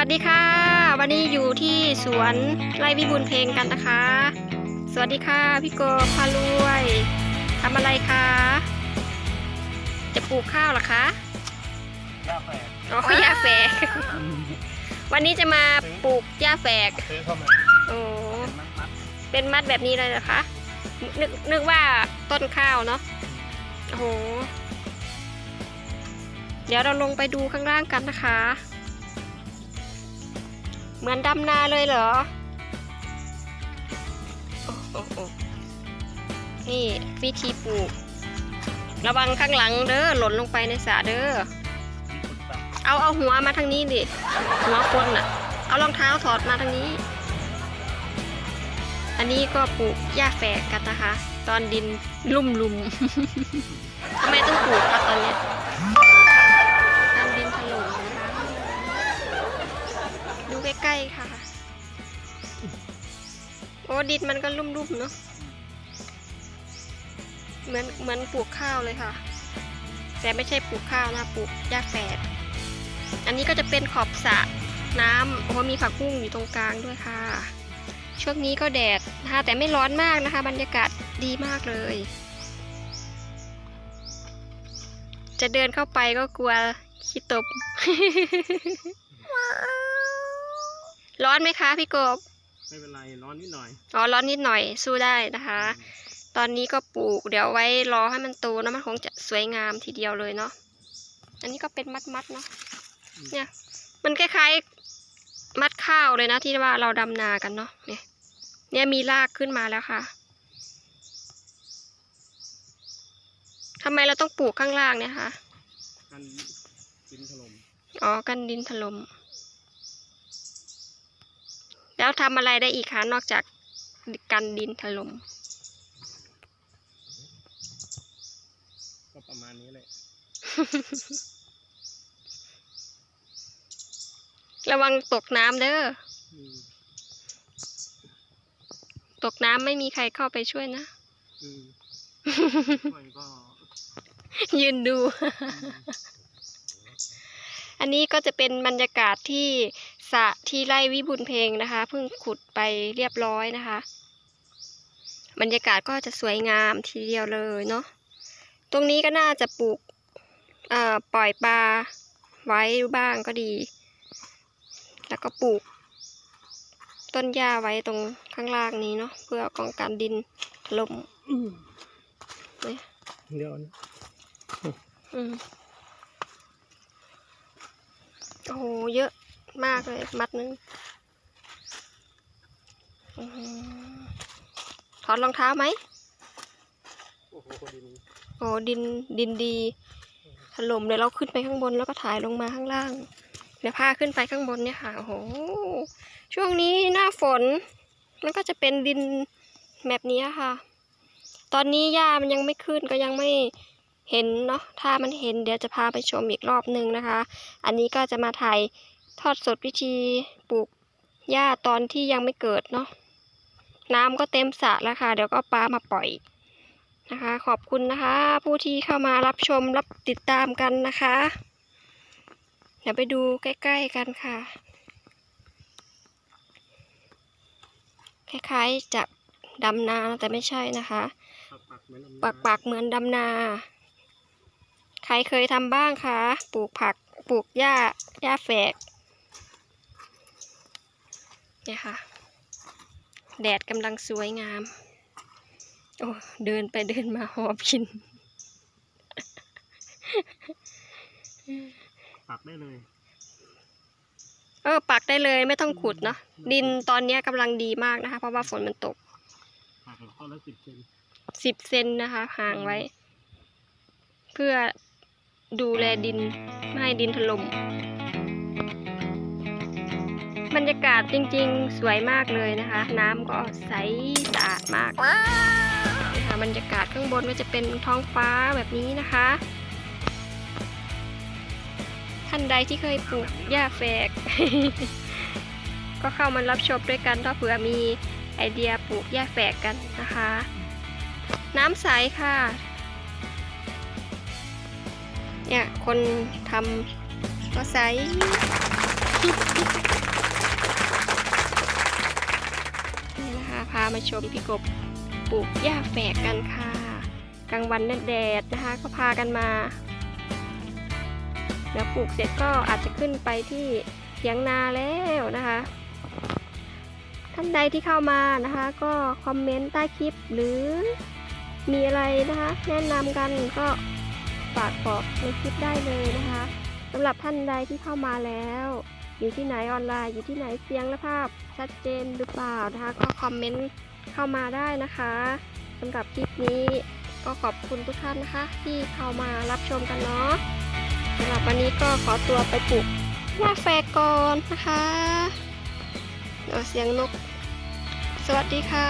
สวัสดีค่ะ วันนี้อยู่ที่สวนไร่วิบูลย์เพลงกันนะคะ สวัสดีค่ะพี่โกพารวยทำอะไรคะ จะปลูกข้าวเหรอคะย่าแฝกอ๋อหญ้าแฝก วันนี้จะมาปลูกหญ้าแฝกซื้อเข้ามาโอ้เป็นมัดมัดเป็นมัดแบบนี้เลยเหรอคะนึกนึกว่าต้นข้าวเนาะโอ้โหเดี๋ยวเราลงไปดูข้างล่างกันนะคะ เหมือนดำนาเลยเหรอ โอ้โอ้โอ้นี่วิธีปลูก ระวังข้างหลังเด้อหล่นลงไปในสระเด้อ เอาเอาหัวมาทางนี้ดิ หัวคนน่ะ เอารองเท้าถอดมาทางนี้ อันนี้ก็ปลูกหญ้าแฝกกันนะคะ ตอนดินลุ่มลุมทำไมต้องปลูกคะตอนเนี้ย ใกล้ค่ะ โอ้ดินมันก็ลุ่มๆเนาะ เหมือนเหมือนปลูกข้าวเลยค่ะ แต่ไม่ใช่ปลูกข้าวนะ ปลูกหญ้าแฝด อันนี้ก็จะเป็นขอบสระน้ำโอ้มีผักบุ้งอยู่ตรงกลางด้วยค่ะ ช่วงนี้ก็แดดนะคะแต่ไม่ร้อนมากนะคะ บรรยากาศดีมากเลย จะเดินเข้าไปก็กลัวขี้ตบ ร้อนไหมคะพี่กบ ไม่เป็นไรร้อนนิดหน่อย อ๋อร้อนนิดหน่อยสู้ได้นะคะ ตอนนี้ก็ปลูกเดี๋ยวไว้รอให้มันโตนะมันคงจะสวยงามทีเดียวเลยเนาะ อันนี้ก็เป็นมัดๆเนาะ เนี่ย มันคล้ายๆมัดข้าวเลยนะที่ว่าเราดำนากันเนาะ เนี่ย เนี่ยมีรากขึ้นมาแล้วค่ะทำไมเราต้องปลูกข้างล่างเนี่ยคะ กันดินถล่ม อ๋อ กันดินถล่ม แล้วทำอะไรได้อีกคะนอกจากกันดินถล่มก็ประมาณนี้แหละระวังตกน้ำเด้ออืมตกน้ำไม่มีใครเข้าไปช่วยนะอืมช่วยก็ยืนดูอืมอันนี้ก็จะเป็นบรรยากาศที่ สระที่ไร่วิบูลย์เพลงนะคะเพิ่งขุดไปเรียบร้อยนะคะ บรรยากาศก็จะสวยงามทีเดียวเลยเนาะตรงนี้ก็น่าจะปลูกเอ่อปล่อยปลาไว้บ้างก็ดี แล้วก็ปลูก ต้นหญ้าไว้ตรงข้างล่างนี้เนาะเพื่อป้องกันดินถล่มเนี่ยเดี๋ยวนะอืมโอ้โหเยอะ มากเลย มัดนึงอื้อหือถอดรองเท้าไหม โอ้โหดินโอ้ดินดินดีถล่มเดี๋ยวเราขึ้นไปข้างบนแล้วก็ถ่ายลงมาข้างล่างเดี๋ยวพาขึ้นไปข้างบนเนี่ยค่ะโอ้โหช่วงนี้หน้าฝนมันก็จะเป็นดินแบบนี้ค่ะ ตอนนี้หญ้ามันยังไม่ขึ้นก็ยังไม่เห็นเนาะถ้ามันเห็นเดี๋ยวจะพาไปชมอีกรอบหนึ่งนะคะ อันนี้ก็จะมาถ่าย ทอดสดวิธีปลูกหญ้าตอนที่ยังไม่เกิดเนาะน้ำก็เต็มสระแล้วค่ะ เดี๋ยวก็ปลามาปล่อยนะคะ ขอบคุณนะคะ ผู้ที่เข้ามารับชมรับติดตามกันนะคะ เดี๋ยวไปดูใกล้ ๆกันค่ะ คล้ายๆจะดำนาแต่ไม่ใช่นะคะ ปักปักเหมือนปักปักๆเหมือนดำนา ใครเคยทำบ้างคะ ปลูกผัก ปลูกหญ้า หญ้าแฝก เนี่ยค่ะ แดดกำลังสวยงาม โอ้เดินไปเดินมาหอบกิน ปักได้เลย เออปักได้เลยไม่ต้องขุดเนาะดินตอนเนี้ยกำลังดีมากนะคะ เพราะว่าฝนมันตกปักข้อละสิบเซนสิบเซนนะคะ ห่างไว้ เพื่อดูแลดิน ไม่ให้ดินถล่ม บรรยากาศจริงๆ สวยมากเลยนะคะ น้ำก็ใสสะอาดมากนะคะบรรยากาศข้างบนก็จะเป็นท้องฟ้าแบบนี้นะคะ ท่านใดที่เคยปลูกหญ้าแฝก ก็เข้ามารับชมด้วยกันถ้าเผื่อมีไอเดียปลูกหญ้าแฝกกันนะคะ น้ำใสค่ะเนี่ยคนทำก็ใส พามาชมพี่กบปลูกหญ้าแฝกกันค่ะ กลางวันแดดนะคะ ก็พากันมาเดี๋ยวปลูกเสร็จก็อาจจะขึ้นไปที่เถียงนาแล้วนะคะ ท่านใดที่เข้ามานะคะ ก็คอมเมนต์ใต้คลิปหรือมีอะไรนะคะ แนะนำกันก็ฝากบอกในคลิปได้เลยนะคะสำหรับท่านใดที่เข้ามาแล้ว อยู่ที่ไหนออนไลน์อยู่ที่ไหนเสียงและภาพ ชัดเจนหรือเปล่านะคะก็คอมเมนต์เข้ามาได้นะคะสำหรับคลิปนี้ก็ขอบคุณทุกท่านนะคะ ที่เข้ามารับชมกันเนาะสำหรับวันนี้ก็ขอตัวไปปลูกหญ้าแฝกก่อนนะคะเเสียงนก สวัสดีค่ะ